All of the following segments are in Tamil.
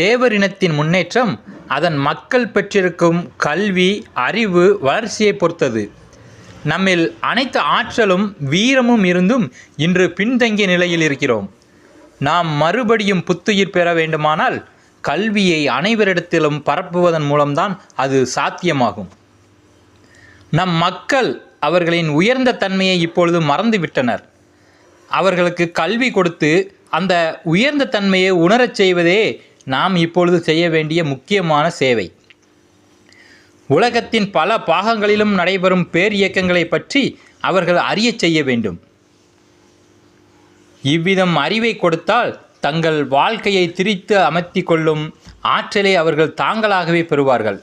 தேவரினத்தின் முன்னேற்றம் அதன் மக்கள் பெற்றிருக்கும் கல்வி அறிவு வளர்ச்சியை பொறுத்தது. நம்மில் அனைத்து ஆற்றலும் வீரமும் இருந்தும் இன்று பின்தங்கிய நிலையில் இருக்கிறோம். நாம் மறுபடியும் புத்துயிர் பெற வேண்டுமானால் கல்வியை அனைவரிடத்திலும் பரப்புவதன் மூலம்தான் அது சாத்தியமாகும். நம் மக்கள் அவர்களின் உயர்ந்த தன்மையை இப்பொழுது மறந்துவிட்டனர். அவர்களுக்கு கல்வி கொடுத்து அந்த உயர்ந்த தன்மையை உணரச் செய்வதே நாம் இப்பொழுது செய்ய வேண்டிய முக்கியமான சேவை. உலகத்தின் பல பாகங்களிலும் நடைபெறும் பேர் இயக்கங்களை பற்றி அவர்கள் அறியச் செய்ய வேண்டும். இவ்விதம் அறிவை கொடுத்தால் தங்கள் வாழ்க்கையை திரித்து அமர்த்தி கொள்ளும் ஆற்றலை அவர்கள் தாங்களாகவே பெறுவார்கள்.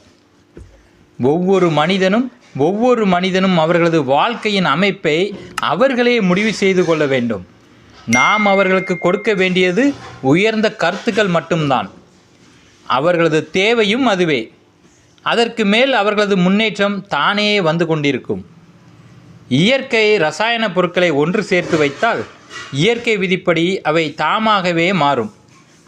ஒவ்வொரு மனிதனும் ஒவ்வொரு மனிதனும் அவர்களது வாழ்க்கையின் அமைப்பை அவர்களே முடிவு செய்து கொள்ள வேண்டும். நாம் அவர்களுக்கு கொடுக்க வேண்டியது உயர்ந்த கருத்துக்கள் மட்டும்தான். அவர்களது தேவையும் அதுவே. அதற்கு மேல் அவர்களது முன்னேற்றம் தானே வந்து கொண்டிருக்கும். இயற்கை ரசாயன பொருட்களை ஒன்று சேர்த்து வைத்தால் இயற்கை விதிப்படி அவை தாமாகவே மாறும்.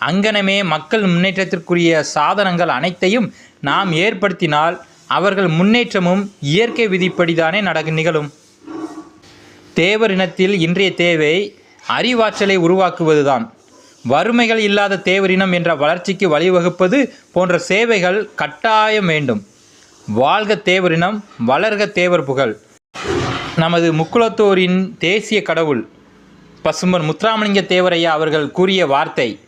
அங்கனமே மக்கள் முன்னேற்றத்திற்குரிய சாதனங்கள் அனைத்தையும் நாம் ஏற்படுத்தினால் அவர்கள் முன்னேற்றமும் இயற்கை விதிப்படிதானே நட நிகழும். தேவரினத்தில் இன்றைய தேவை அறிவாற்றலை உருவாக்குவதுதான். வறுமைகள் இல்லாத தேவரினம் என்ற வளர்ச்சிக்கு வழிவகுப்பது போன்ற சேவைகள் கட்டாயம் வேண்டும். வாழ்க தேவரினம் வளர்க தேவர் புகழ். நமது முக்குலத்தோரின் தேசிய கடவுள் பசும்பன் முத்துராமலிங்க தேவரையா அவர்கள் கூறிய வார்த்தை